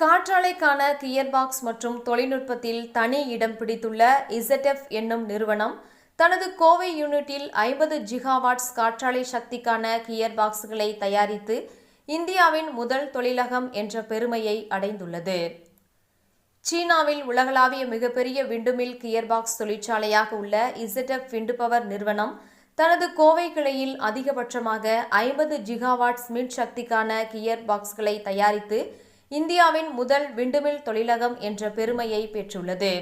காற்றாலைக்கான gearbox மற்றும் தொழில்நுட்பத்தில் தனி இடம் பிடித்துள்ள இசட்எஃப் என்னும் நிறுவனம் தனது கோவை யூனிட்டில் ஐம்பது ஜிகாவாட்ஸ் காற்றாலை சக்திக்கான கியர்பாக்ஸ்களை தயாரித்து இந்தியாவின் முதல் தொழிலகம் என்ற பெருமையை அடைந்துள்ளது. சீனாவில் உலகளாவிய மிகப்பெரிய விண்டுமில் கியர்பாக்ஸ் தொழிற்சாலையாக உள்ள இசட்எஃப் விண்டு பவர் நிறுவனம் தனது கோவை கிளையில் அதிகபட்சமாக ஐம்பது ஜிகாவாட்ஸ் மின் சக்திக்கான கியர் பாக்ஸ்களை தயாரித்து இந்தியாவின் முதல் விண்டுமில் தொழிலகம் என்ற பெருமையை பெற்றுள்ளது.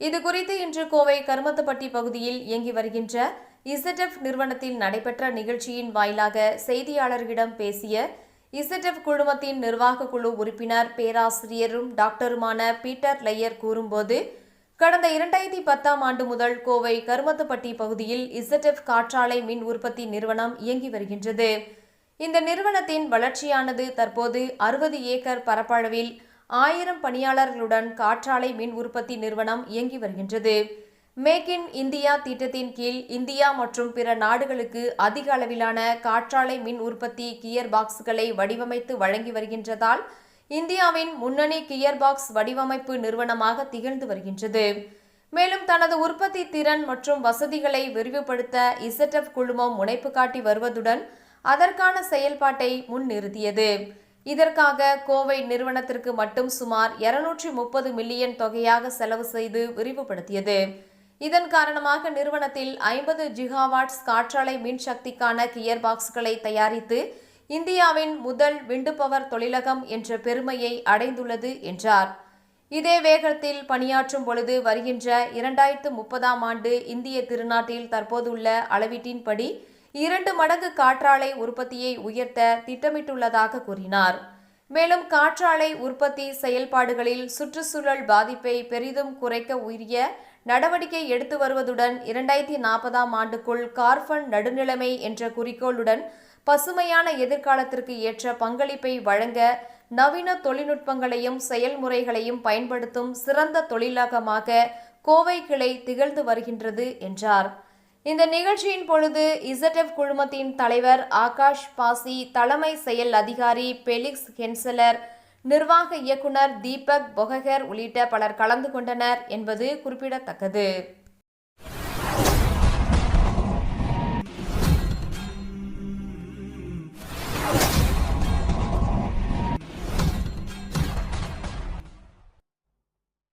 இது குறித்து இன்று கோவை கருமத்தப்பட்டி பகுதியில் இயங்கி வருகின்ற இசட்எஃப் நிறுவனத்தில் நடைபெற்ற நிகழ்ச்சியின் வாயிலாக செய்தியாளர்களிடம் பேசிய இசட்எஃப் குழுமத்தின் நிர்வாக குழு உறுப்பினர் பேராசிரியரும் டாக்டருமான பீட்டர் லையர் கூறும்போது கடந்த இரண்டாயிரத்தி பத்தாம் ஆண்டு முதல் கோவை கருமத்தப்பட்டி பகுதியில் இசட்எஃப் காற்றாலை மின் உற்பத்தி நிறுவனம் இயங்கி வருகின்றது. இந்த நிறுவனத்தின் வளர்ச்சியானது தற்போது அறுபது ஏக்கர் பரப்பளவில் ஆயிரம் பணியாளர்களுடன் காற்றாலை மின் உற்பத்தி நிறுவனம் இயங்கி வருகின்றது. மேக் இன் இந்தியா திட்டத்தின் கீழ் இந்தியா மற்றும் பிற நாடுகளுக்கு அதிக அளவிலான காற்றாலை மின் உற்பத்தி கியர் பாக்ஸ்களை வடிவமைத்து வழங்கி வருகின்றதால் இந்தியாவின் முன்னணி கியர் பாக்ஸ் வடிவமைப்பு நிறுவனமாக திகழ்ந்து வருகின்றது. மேலும் தனது உற்பத்தி திறன் மற்றும் வசதிகளை விரிவுபடுத்த இசட்எஃப் குழுமம் முனைப்பு காட்டி வருவதுடன் அதற்கான செயல்பாட்டை முன்னிறுத்தியது. இதற்காக கோவை நிறுவனத்திற்கு மட்டும் சுமார் இருநூற்றி முப்பது மில்லியன் தொகையாக செலவு செய்து விரிவுபடுத்தியது. இதன் காரணமாக நிறுவனத்தில் ஐம்பது ஜிகாவாட்ஸ் காற்றாலை மின் சக்திக்கான கியர் பாக்ஸ்களை தயாரித்து இந்தியாவின் முதல் விண்டு பவர் தொழிலகம் என்ற பெருமையை அடைந்துள்ளது என்றார். இதே வேகத்தில் பணியாற்றும் பொழுது வருகின்ற இரண்டாயிரத்து முப்பதாம் ஆண்டு இந்திய திருநாட்டில் தற்போதுள்ள அளவீட்டின்படி இரண்டு மடங்கு காற்றாலை உற்பத்தியை உயர்த்த திட்டமிட்டுள்ளதாக கூறினார். மேலும் காற்றாலை உற்பத்தி செயல்பாடுகளில் சுற்றுச்சூழல் பாதிப்பை பெரிதும் குறைக்க உரிய நடவடிக்கை எடுத்து வருவதுடன் இரண்டாயிரத்தி நாற்பதாம் ஆண்டுக்குள் கார்பன் நடுநிலைமை என்ற குறிக்கோளுடன் பசுமையான எதிர்காலத்திற்கு ஏற்ற பங்களிப்பை வழங்க நவீன தொழில்நுட்பங்களையும் செயல்முறைகளையும் பயன்படுத்தும் சிறந்த தொழிலகமாக கோவை கிளை திகழ்ந்து வருகின்றது என்றார். இந்த நிகழ்ச்சியின் பொழுது இசட்எஃப் குழுமத்தின் தலைவர் ஆகாஷ் பாசி தலைமை செயல் அதிகாரி பெலிக்ஸ் ஹென்சலர் நிர்வாக இயக்குனர் தீபக் பொககர் உள்ளிட்ட பலர் கலந்து கொண்டனர் என்பது குறிப்பிடத்தக்கது.